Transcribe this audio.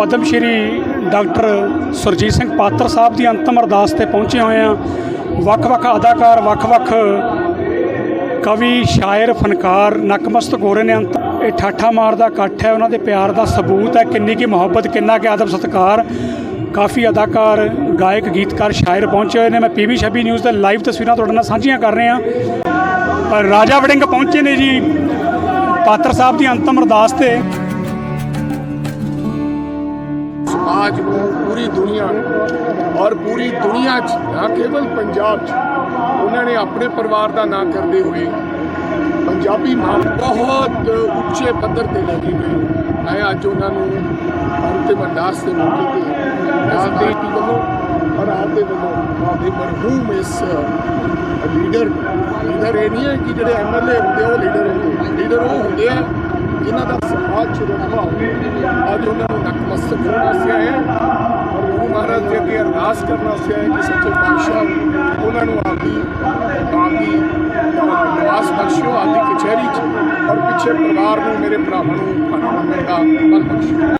Padma Shri doctor Surjit Singh Patar Sahib ਦੀ ਅੰਤਮ ਅਰਦਾਸ ਤੇ ਪਹੁੰਚੇ ਹੋਏ ਆ ਵੱਖ-ਵੱਖ ਅਦਾਕਾਰ ਵੱਖ-ਵੱਖ ਕਵੀ, ਸ਼ਾਇਰ, ਫਨਕਾਰ ਨਕਮਸਤਕ ਹੋ ਰਹੇ ਨੇ ਅੰਤ ਇਹ ਠਾਠਾ ਮਾਰ ਦਾ ਇਕੱਠ ਹੈ। ਉਹਨਾਂ ਦੇ ਪਿਆਰ ਦਾ ਸਬੂਤ ਹੈ। ਕਿੰਨੀ ਕੀ ਮੁਹੱਬਤ, ਕਿੰਨਾ ਕਿ ਆਦਬ ਸਤਿਕਾਰ। ਕਾਫੀ ਅਦਾਕਾਰ, ਗਾਇਕ, ਗੀਤਕਾਰ, ਸ਼ਾਇਰ ਪਹੁੰਚੇ ਹੋਏ ਨੇ। ਮੈਂ ਪੀਵੀ 26 ਨਿਊਜ਼ ਦੇ ਲਾਈਵ ਤਸਵੀਰਾਂ ਤੁਹਾਡੇ ਨਾਲ ਸਾਂਝੀਆਂ ਕਰ ਰਿਹਾ ਹਾਂ। ਰਾਜਾ ਵੜਿੰਗ ਪਹੁੰਚੇ ਨੇ ਜੀ। ਪਾਤਰ ਸਾਹਿਬ ਦੀ ਅੰਤਮ ਅਰਦਾਸ ਤੇ ਸਮਾਜ ਨੂੰ ਪੂਰੀ ਦੁਨੀਆ ਨੂੰ ਔਰ ਪੂਰੀ ਦੁਨੀਆ 'ਚ, ਨਾ ਕੇਵਲ ਪੰਜਾਬ 'ਚ, ਉਹਨਾਂ ਨੇ ਆਪਣੇ ਪਰਿਵਾਰ ਦਾ ਨਾਂ ਕਰਦੇ ਹੋਏ ਪੰਜਾਬੀ ਮਾਂ ਬਹੁਤ ਉੱਚੇ ਪੱਧਰ ਤੇ ਲੈ ਕੇ ਗਏ। ਮੈਂ ਅੱਜ ਉਹਨਾਂ ਨੂੰ ਅੰਤਿਮ ਅਰਦਾਸ ਦੇ ਮੌਕੇ ਤੇ ਆਪਦੇ ਟੀ ਵੱਲੋਂ ਔਰ ਆਪਦੇ ਵੱਲੋਂ ਆਪਦੇ ਮਰਹੂਮ ਇਸ ਲੀਡਰ ਲੀਡਰ ਇਹ ਨਹੀਂ ਹੈ ਕਿ ਜਿਹੜੇ ਐਮਐਲਏ ਹੁੰਦੇ ਉਹ ਲੀਡਰ ਹੁੰਦੇ ਲੀਡਰ ਉਹ ਹੁੰਦੇ ਆ ਜਿਨ੍ਹਾਂ ਦਾ ਸਮਾਜ ਚ ਰੁਤਬਾ ਹੋਵੇ ਅੱਜ ਉਹਨਾਂ ਨੂੰ ਨਤਮਸਤਕ ਹੋਣ ਵਾਸਤੇ ਆਏ ਔਰ ਗੁਰੂ ਮਹਾਰਾਜ ਜੀ ਅੱਗੇ ਅਰਦਾਸ ਕਰਨ ਵਾਸਤੇ ਹੈ ਕਿ ਸੱਚੇ ਪਾਤਸ਼ਾਹ ਉਹਨਾਂ ਨੂੰ ਆਪਦੀ ਆਪਦੀ ਅਹ, ਨਿਵਾਸ ਬਖਸ਼ਿਓ ਆਪਦੀ ਕਚਹਿਰੀ ਚ ਔਰ ਪਿੱਛੇ ਪਰਿਵਾਰ ਨੂੰ ਮੇਰੇ ਭਰਾਵਾਂ ਨੂੰ ਖਾਣਾ ਮੰਗਣ ਦਾ ਬਲ ਬਖਸ਼ਿਓ